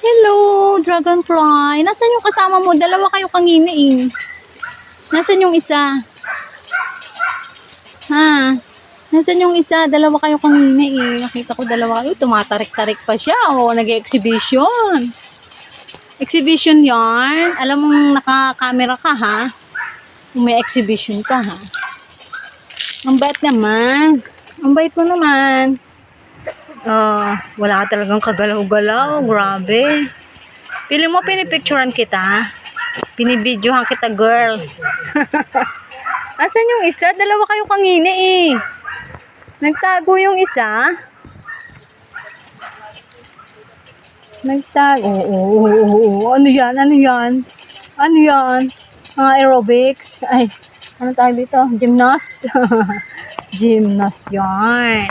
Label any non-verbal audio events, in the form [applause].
Hello, dragonfly. Nasaan yung kasama mo? Dalawa kayo kanina eh. Nasaan yung isa? Ha? Nasaan yung isa? Dalawa kayo kanina eh. Nakita ko dalawa kayo. Tumatarik-tarik pa siya. O, oh, nag-exhibition. Exhibition yarn. Alam mong naka-camera ka ha? May exhibition ka ha? Ang bait naman. Ang bait mo naman. Ah, wala ka talagang kagalaw-galaw. Grabe. Pili mo, pinipicturean kita. Pinibidyohan kita, girl. [laughs] Asan yung isa? Dalawa kayo kanina eh. Nagtago yung isa. Nagtago. Oo, oo, oo, oo. Ano yan? Ano yan? Ano yan? Mga aerobics? Ay, ano tawag dito? Gymnast? [laughs] Gymnast yan.